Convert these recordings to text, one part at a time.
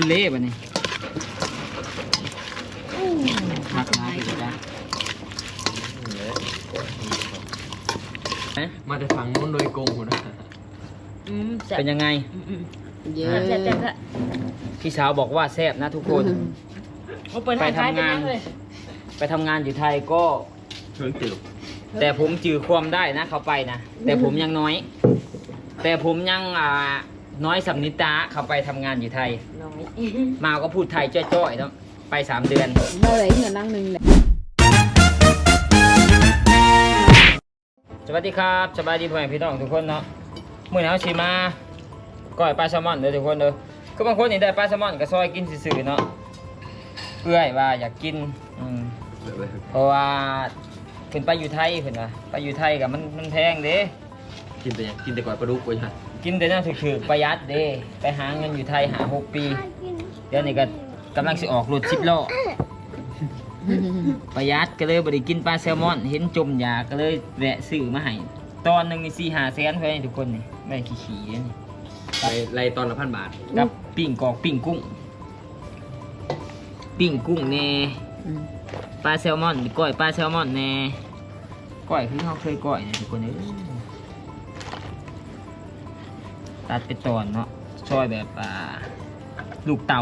คุณเล่บะนี่หักมาไปเลยจ้ะมาแต่ฝั่งนู้นโดยกงหัวนะอืมแซ่บเป็นยังไง อืมอืมเยแซ่อะบแซ่บแซ่บแซ่บพี่สาวบอกว่าแซ่บนะทุกคน โอ้เปิดทางท้ายเป็นยังเลยไปทำงานอยู่ไทยก็เพิ่งตื่นแต่ผมจือความได้นะเขาไปนะ แต่ผมยังน้อย แต่ผมยังอ่าน้อยสำนิตาเขาไปทำงานอยู่ไทยน้อย มาก็พูดไทยจ้อยๆเนาะไปสามเดือนเมื่อไรเงินนั่งหนึ่งแหละสวัสดีครับสบายดีพ่อแม่พี่น้องทุกคนเนาะมื้อนี้เฮาสิมาก้อยปลาแซลมอนเด้อทุกคนเด้อคือบางคนนี่ได้ปลาแซลมอนก็ซอยกินซื่อๆเนาะเอื้อยว่าอยากกินอืมเพราะว่าเพิ่นไปอยู่ไทยเพิ่นว่าไปอยู่ไทยก็มันมันแพงเด้กินแต่ยังกินแต่ก่อนปลาดุกไว้ฮะกินแต่แนวถูกๆประหยัดเด้ไปหาเงินอยู่ไทยหาหกปี เดี๋ยวนี้ก็กำลังสิออกรถสิบล้อประหยัดก็เลยบ่ได้กินปลาแซลมอน เห็นจมยาก็เลยแวะซื้อมาให้ตอนหนึงนี่สี่ห้าแสนเพื่อนทุกคนนี่ไม่ได้ขี้ๆนี่ไปไล่ตอนละพันบาทกับปิ้งกอกปิ้งกุ้งปิ้งกุ้งแน่ปลาแซลมอนก้อยปลาแซลมอนแน่ก้อยคือเขาเคยก้อยเนี่ยทุกคนเอ้ยตัดเป็นตอนเนาะซอยแบบอ่า ลูกเตา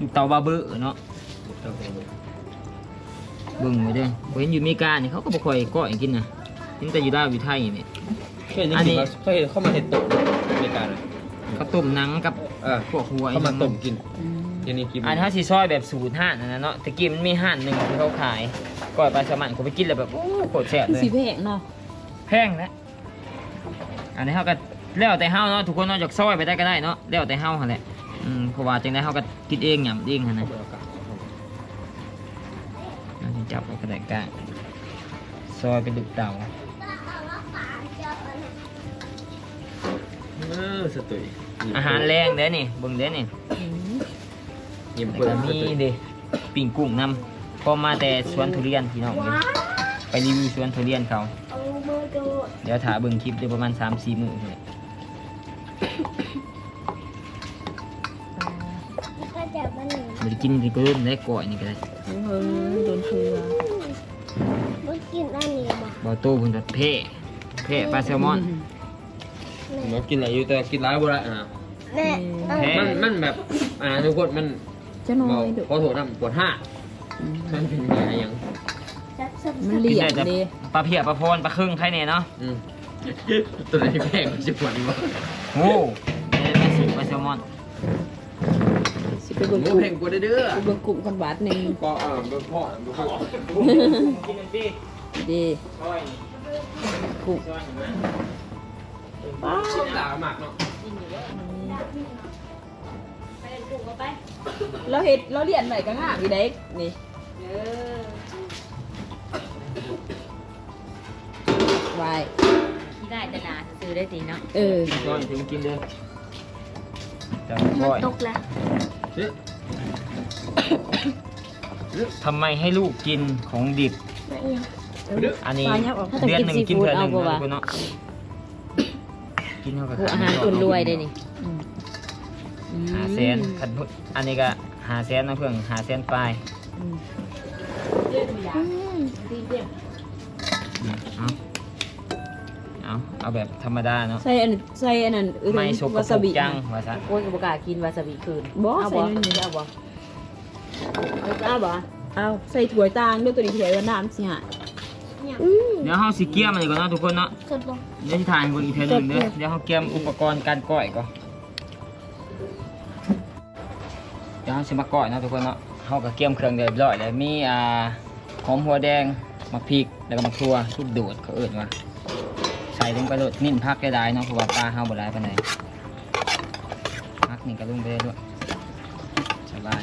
ลูกเตาบาเบอร์เนาะเบิ่งไว้เด้อบ่เห็นอยู่อเมริกานี่เขาก็บ่ค่อยก้อยกินนะเห็นแต่อยู่ลาวอยู่ไทยนี่เคยอันนี้เคยเข้ามาเห็ดตกอเมริกาเลยเขาต้มหนังกับเออพวกหัวเข้ามาต้มกินทีนี้กินอันเขาสีซอยแบบสูตรห่านอันนั้นเนาะตะกี้มันมีห่านหนึ่งที่เขาขายก้อยปลาแซลมอนผมไปกินแล้วแบบโอ้โคตรแซ่บเลยสีแพงเนาะแพงนะอันนี้เขาก็แล้วแต่เฮาเนาะทุกคนเนอกจากซอยไปได้ก็ได้เนาะแล้วแต่เฮาหั่นแหละ อืมเพราะว่าจังได้เฮาก็กินเองหยำเองหั่นนะอันนี้จับเอากระดาษกลางซอยเป็นลูกเต่าเออสตุยอาหารแรงเด้นี่เบิ่งเด้นี่ยิ้มแล้วเปิดก็สมีตุยเด้ปิ่งกุ้งนำพอมาแต่สวนทุเรียนพี่น้องเลยไปรีวิวสวนทุเรียนเขา เดี๋ยวถ่ายเบิ่งคลิปได้ประมาณ3-4มื้อเลย มันกินที่เพิ่มได้ก่อยนี่ก็ได้เฮ้ยโดนเชือมันกินอันนี้บ่บอโต้เพิ่นแบบเพ่เพ่ปลาแซลมอนเรากินอะไรอยู่แต่กินร้ายบ่ได้อะแม่ต้องแพ้มันมันแบบอ่าทุกคนมันจะน้บออกยเด้อขอโทษนะปวดห้ามันเป็นอะไรอย่างจับสับมันเหลี่ยมแต่ดีปลาเพียปลาโพนปลาครึ่งใครเนี่ยเนาะอืมตัวไหนแพงมันจะปวดวะโอ้นี่เป็นสิปลาแซลมอนสิ ไปเบิ่งโอ้กุ้งแพงกว่าเด้อไปเบิ่งกุ้งกันบาทหนึ่งก็อ่าเบิ่งพ่อเบิ่งพ่อกินสิดีช่อยกุ้งช่อยชิดหลามากเนาะไปเล่นกุ้งก็ไป เราเห็ดเราเรียนไหนก็ง่ายพี่เด็กนี่เออไว้ที่ได้แต่หนาซื้อได้ตีเนาะเออช่อยถึงกินเด้อจังมันช่อยตกแล้วนี่ ทำไมให้ลูกกินของดิบไม่เอียงอันนี้ปลายักษ์ออกถ้าจะเดือนกินหนึ่งซีกินฟู้ดเทื่อหเอานึ่งบ่นะวะคุณเนาะกินเท่ากับโอ้อาหารอุ่นรวยได้นี่อืมหาแสนคันพุอันนี้ก็หาแสนนะเพื่อนหาแสนป เอาเอาแบบธรรมดาเนาะใส่อันใส่อันนั้นเออไม่สกปรวาซากบิจังว่าซะโอ้ยกบกล้ากินวาซาบิคืนบ่เอาใส่บ่นั่นนี่เอาบ่เอาบ่เอาใส่ถั่วตางด้วยตัวนี้ถั่วว่าน้ำสิฮะอืมเดี๋ยวเฮาสิเกียมมันก่อนเนาะทุกคนเนาะสดบ่เดี๋ยวสิถ่ายให้เบิ่งอีกเทอนึงเด้อเดี๋ยวเฮาเกียมอุปกรณ์การก้อยก่อนเดี๋ยวเฮาสิมาก้อยเนาะทุกคนเนาะเฮาก็เกียมเครื่องเรียบร้อยแล้วมีอ่าหอมหัวแดงมะพริกแล้วก็มะทั่วลูกโดดเขาเอิ้นว่าใส่ ลงไปโลดนิ่นพักได้หลายเนาะเพราะว่าปลาเฮาบ่หลายปานใดพักนี่ก็ลงไปได้ด้วยสบาย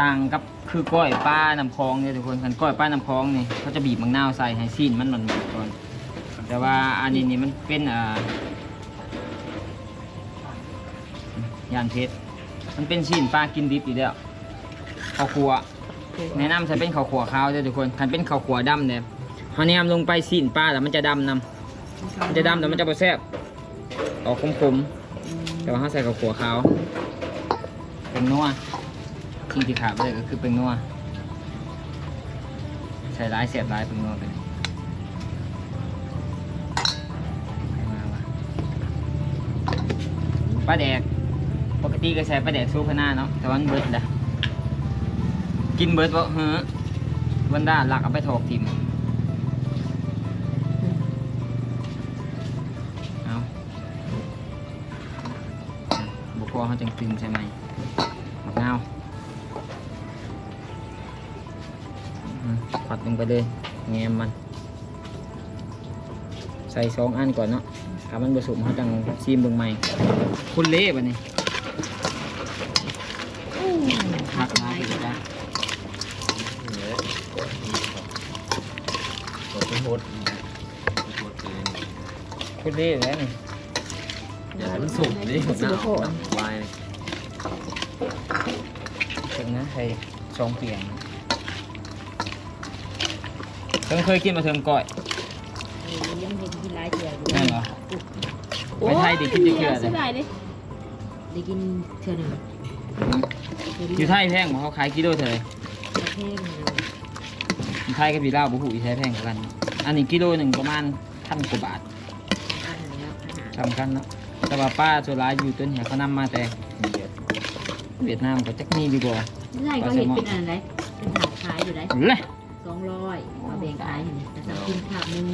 ต่างกับคือก้อยป้าน้ำคลองเนี่ยทุกคนคันก้อยป้าน้ำคลองนี่เขาจะบีบมะนาวใส่ให้ซีนมันมันก่อนแต่ว่าอันนี้นี่มันเป็นอ่ายานเพชรมันเป็นซีนปลากินดิบอีกแล้วข้าวคั่ว แนะนำใส่เป็นข้าวคั่วขาวเด้อทุกคนคันเป็นข้าวคั่วดำเนี่ยเขาแนมลงไปซีนปลาแล้วมันจะดำนำมันจะดำแต่มันจะบ่แซ่บออกคมๆ แต่ว่าเขาใส่กับขัวขาวเป็นนัวสิ่งที่ขาดไปเลยก็คือเป็นนัวใส่ร้ายเสียบร้ายเป็นนัวไปเลยปลาแดกปกติก็ใช้ปลาแดกสู้พะหน้าเนาะแต่วามันเบิดละ กินเบิดบ่เฮ้อวันด้าหลักเอาไปถอกทิมเอาบุกคอเขาจังตึงใช่ไหมมะนาวอืมปัดลงไปเลยแงมมัน ใส่สองอันก่อนเนาะถ้ามันผสมเขาจังซีมเบิ่งใหม่ คุณเละบัดนี้หักไม้ไปจ้ะก ดเป็นโฮดโฮดเลยคุณเล่แล้วนี่อย่าให้มันสุกดิหน้าออกนะวายถึงนะใส่ซองเปลี่ยนเพิ่งเคยกินมาเทิงก่อยเออยังเห็นกินหลายเถื่ออยู่นั่นเหรอไปไทยดิกินดิเกลือเสียดายเลยได้กินเถื่อหนึ่งอยู่ไทยแพงบ่เขาขายกิโลเท่าไหร่ประเทศหนึ่งอยู่ไทยกับอยู่ลาวบ่ฮู้อยู่ไทยแพงกว่ากัน อันนี้กิโลหนึ่งประมาณพันกว่าบาทอันนี้แล้วอาหารสำคัญเนาะแต่ว่าป้าโซลายอยู่ต้นเหียเขานำมาแต่เวียดนามก็จักมีดีกว่าใช่ก็เห็นเป็นอะไรเป็นถาดขายอยู่ได้เลยสองร้อยมาแบ่งขายเห็นไหมแต่สามกินขาบหนึง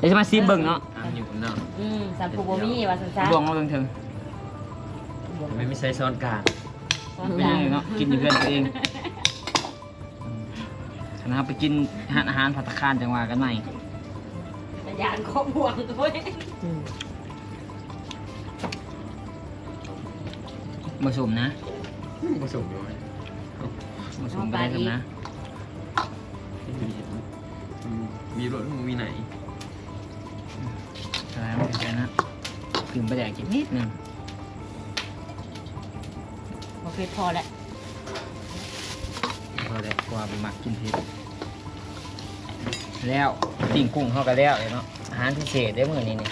เดี๋ยวจะมาซีมเบิ่งเนาะอันอยู่กับหน้าอืมสามปูโบมี่ว่าสันซ่าบวงมาเบิ่งเถิงไม่ไม่ใช่ซ้อนกลางซ้อนเป็นจายังนไงเนาะกินอยู่เพื่อนตัวเองนะครับไปกินอาหารอาหารผัตตาคารจังหวะกันใหม่แต่ ยานครอบห่วงด้วยผสมนะผสมด้วยผสมไปได้ครับนะมีรถมีไหนใช่ไม่ใช่นะกลืนไปแดกกินนิดหนึงโอเคพอแล้วพอได้ความมักกินเผ็ด แล้วปิ่งกุ้งเขาก็แล้วเลยเนาะอาหารพิเศษได้เมื่อนี้นี่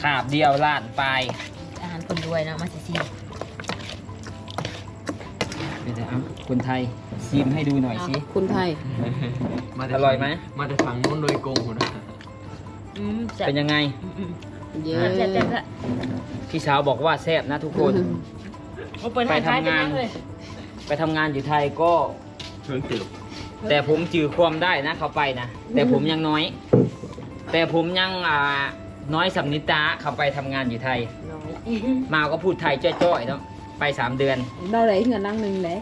ขาบเดียวล้านปลายอาหารคนรวยเนาะมาสิซีเดี๋ยวจะเอาคนไทยชิมให้ดูหน่อยสิคุณไทยอร่อยไหมมาแต่ฝั่งนู้นโดยกงหัวนะอืมแซ่บเป็นยังไงอืมอืมเย้แซ่บแซ่บแซ่บพี่สาวบอกว่าแซ่บนะทุกคนเอาเปิดให้ไปทำงานขยเป็ยังเลยไปทำงานอยู่ไทยก็เพิ่งติด แต่ผมจือความได้นะเขาไปนะแต่ผมยังน้อย แต่ผมยังอ่าน้อยสำนิตาเขาไปทำงานอยู่ไทย น้อยมาก็พูดไทยจ้อยๆเนาะไปสามเดือน เราไหนเงินนั่งหนึ่งเลย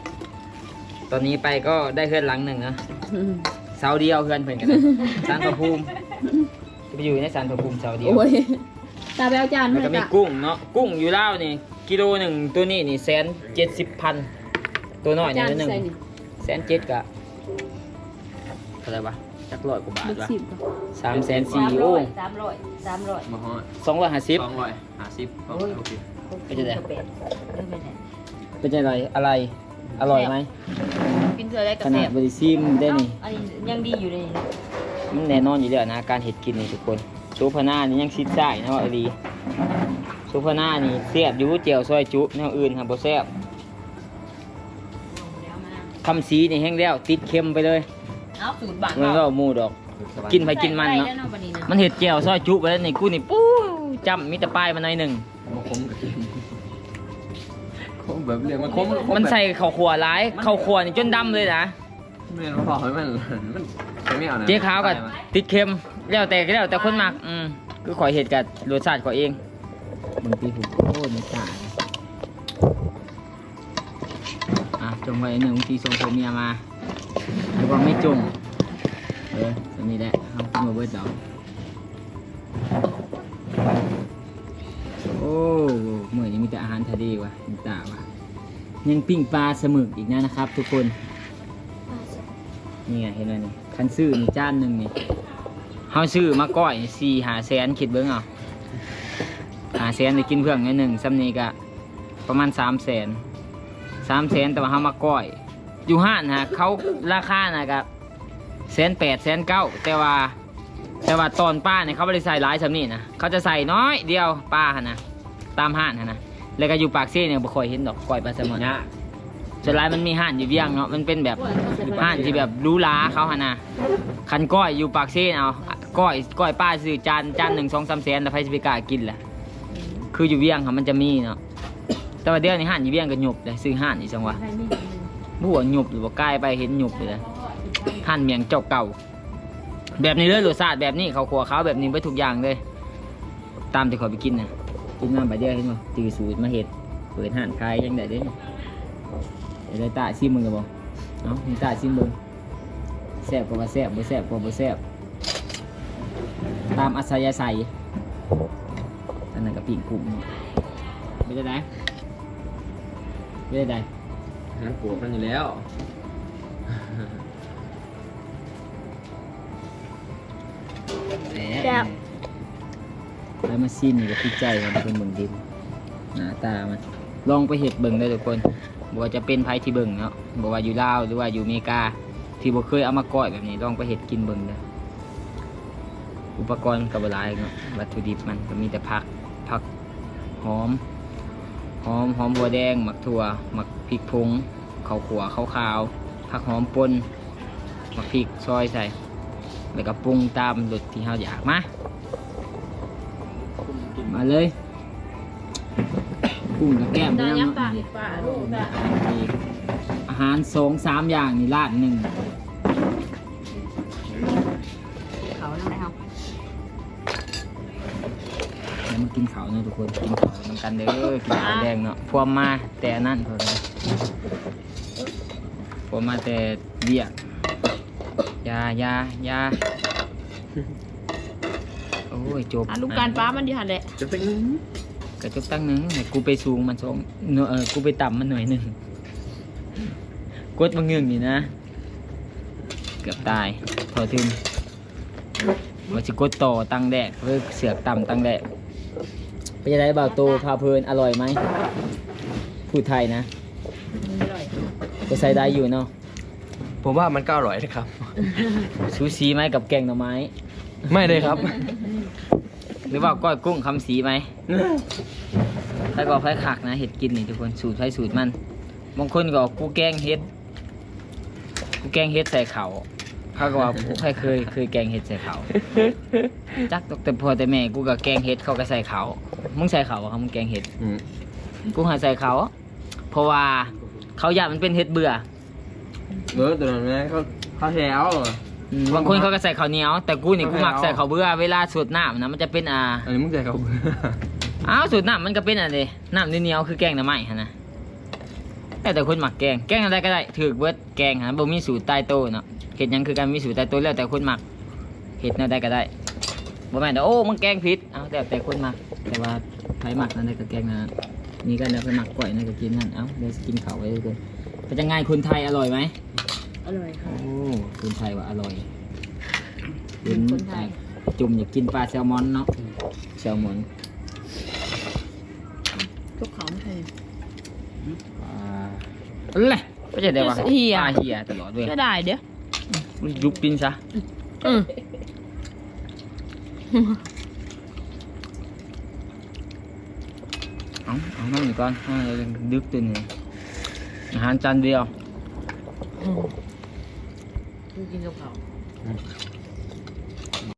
ตอนนี้ไปก็ได้เฮือนหลังหนึ่งนะเสาเดียวเฮือนเพื่อนกันนะสันพระภูมิจะไปอยู่ในสันพระภูมิเสาเดียว โอ้ยตาไปเอาจานแล้วมาก็มีจ้ะกุ้งเนาะกุ้งอยู่ล่าวนี่กิโลหนึ่งตัวนี้นี่แสนเจ็ดสิบพันตัวน้อยนี่จานตัวหนึ่งใส่นี่แสนเจ็ดกะ เท่าไหรวะจักร้อยกว่าบาทเล็กวะสิบสามแสนสาสี่มร้โอ้อยสามร้อยสามร้อยมาฮอดสองร้อยห้าสิบสองร้อยห้าสิบโอเคเป็นจังไงเป็ดเออเป็นไงเป็นอะไรอะไร อร่อยไหมกินเธอได้กขระนาเทีดยมบริซิมได้นี่อันนี้ยังดีอยู่เลยนะมันแน่นอนอยู่แล้วนะการเห็ดกินนี่ทุกคนซูพาน่านี่ยังซิดใช่นะว่าอดีซูพาน่านี่เสียบอยู่เจียวซอยจุแนวอื่นครับบ่แซ่บเอามาคำสีนี่แห้งแล้วติดเค็มไปเลย เอาสูตรบานมันก็หมูดอก กินไปกินมันเนาะใส่ได้บัดนี้นะมันเห็ดเจียวซอยจุไปแล้วนี่กูนี่ปู้จำมีแต่ป้ายมาหน่อยหนึ่ง มาคมกับคมแบบเรียกมันคมมันใส่ข้าวขัวร้ายข้าวขัวนี่จนดำเลยนะเรียนพอให้มันมันไม่เอานะเจ๊ขาวกับติดเค็มแล้วแต่แล้วแต่คนมักอืมคือขอยเห็ดกับรสชาติขอยเองบางทีผมโอ้ไม่กล้าอะจงไว้หนึ่งบางทีส่งผมเมียมาห รือว่าไม่จงเอออันนี้แหละเอาขึ้นมาเบิดดอกโอ้เมื่อนี้มีแต่อาหารทะเลว่ะมีตาว่ะยังปิ้งปลาสมึกอีกนะนะครับ ทุกคนนี่ไงเห็นไหมนี่คันซื้อนี่จานหนึ่งนี่เฮาซื้อมาก้อยสี่หาแสนคิดเบิ้งเอาหาแสนได้กินเพื่อนไงหนึ่งซ้ำนี้ก็ประมาณสามแสนสามแสนแต่ว่าเฮามาก้อย อยู่ห้านฮะเขาราคานะกับแสนแปดแสนเก้าแต่ว่า แต่ว่าตอนป้าเนี่ยเขาไม่ได้ใส่หลายสำนี่นะเขาจะใส่น้อยเดียวป้าหนนะตามห้านหนนะแล้วก็อยู่ปากเซ่เนี่ยบ่ค่อยเห็นดอกก้อยปลาแซลมอนเนี่ยส่วนหลายมันมีห้านอยู่เวียงเนาะมันเป็นแบบห้านที่แบบหรู้ล้าเขาหนนะคันก้อยอยู่ปากเซ่เอาก้อยก้อยป้าซื้อจานจานหนึ่งสองสามแสนแต่ไฟสปิกล้ากินแหละคืออยู่เวียงค่ะมันจะมีเนาะแต่ว่าเดี๋ยวนี้ห้านอยู่เวียงก็หยุบเลยซื้อห้านอีกจังหวะ บัวหยุบหรือว่าใกล้ไปเห็นหยุบเลยหั่นเมียงเจ้าเก่า แบบนี้เลยรสชาติแบบนี้เขาขัวเขาแบบนี้ไปทุกอย่างเลย ตามที่เขาไปกินนะกินมาใบเดียวเห็นมั้จือสูตรมาเห็ดเปิดห่านขายยังได้เด้เดี๋ยวได้ตาซิมมึงกับบอกเนาะตาซิมมึงแซ่บกว่าแซ่บบ่แซ่บกว่าบ่แซ่บตามอัศยาศัยอันนั้นกับปิ่งกุ้งไม่ได้ไหนไม่ได้ไหน งั้นปวดกันอยู่แล้ว แซ่บ แล้วมาซิมนี่ก็ติดใจมันเป็นเบิ่งดินหน้าตามันลองไปเห็ดเบิ่งได้ทุกคนบ่ว่าจะเป็นไผที่เบิ่งเนาะบ่ว่าอยู่ลาวหรือว่าอยู่อเมริกา ที่บ่เคยเอามาก้อยแบบนี้ลองไปเห็ดกินเบิ่งเด้ออุปกรณ์ก็บ่หลายเนาะวัตถุดิบมันก็มีแต่ผักผักหอมหอมหอมบัวแดงหมักถั่วหมัก พริกพงข้าวขัวข้าวขาวผักหอมป่นหมักพริกซอยใส่ แล้วก็ปรุงตามรสที่เราอยากมามาเลยกุ้งกับแก้มตอนยังยัเนาะงปากป่าลูกอะอีกอาหารสองสามอย่างนี่ราดหนึ่งเขาทำไมครับแล้วมากินข้าวเนาะทุกคน กินข้าวน้ำกันเด้อกินข้าวแดงเนาะพวมมาแต่อันนั่นพอเล ยพวมมาแต่เบียกยายายาโอ้ยจบอะลูกการป้ามันดีหันแหละจะเป็นกระจกตั้งหนึ่งให้กูไปสูงมันสองเนอะเออกูไปต่ำมันหน่อยหนึ่งกดมาเงืองนี่นะ เกือบตายพอถึงว่าจะกดต่อตั้งแดกเพื่อเสือกต่ำตั้งแดกไปจะได้บ่าวโตพาเพลินอร่อยไหมพูดไทยนะ ก็ใส่ได้อยู่เนาะผมว่ามันก็อร่อยนะครับ ซูซีไหมกับแกงหน่อไม้ ไม่เลยครับ หรือว่าก้อยกุ้งคำสีไหมถ้าก็ไฟขักนะเห็ดกินนี่ทุกคนสูตรไฟสูตรมันบางคนก็กูแกงเห็ดกูแกงเห็ดใส่เขาเขาก็ว่ากูใครเคยเคยแกงเห็ดใส่เขาจักแต่พอแต่แม่กูก็แกงเห็ดเขาก็ใส่เขามึงใส่เขาอะครับมึงแกงเห็ดอืมกูหาใส่เขาเพราะว่า เขาอยากมันเป็นเห็ดเบื่อ เออตัวนั้นนะเขาเขาแถวอืมบางคนเขาก็ใส่ข้าวเหนียว แต่กูนี่กูหมักใส่ข้าวเบื่อเวลาสูตรน้ำนะมันจะเป็นอ่าอันนี้มึงใจเขาเบื่ออ้าวสูตรน้ำมันก็เป็นอะไรน้ำเหนียวๆคือแกงหน้ำไม้ฮะนะแต่แต่คนหมักแกงแกงอะไรก็ได้ถือเบิดแกงฮะบ่มีสูตรตายโตวเนาะเห็ดหยังคือการมีสูตรตายโตวแล้วแต่คนหมักเห็ดแนวใดก็ได้บ่แม่นว่าโอ้มึงแกงผิดเอาแต่แต่คนหมักแต่ว่าใครหมักนั่นได้ก็แกงนะ นี่ก็แล้วไปหมักก่อยนั่นก็กินนั่นเอ้าเดี๋ยวสิกินข้าวไว้เลยเป็นยังไงคนไทยอร่อยไหมอร่อยค่ะโอ้คนไทยว่าอร่อยเห็นแต่จุ่มอยากกินปลาแซลมอนเนาะแซลมอนทุกเขาไม่เคยปลาอะไรก็จะได้ว่าเหี้ยปลาเหียตลอดเว้ยก็ได้เดี๋ยวยุบกินซะอืม เอาเอานั่นก่อนเอาเลยดึกตัวนี้อาหารจานเดียวกูกินกับเขา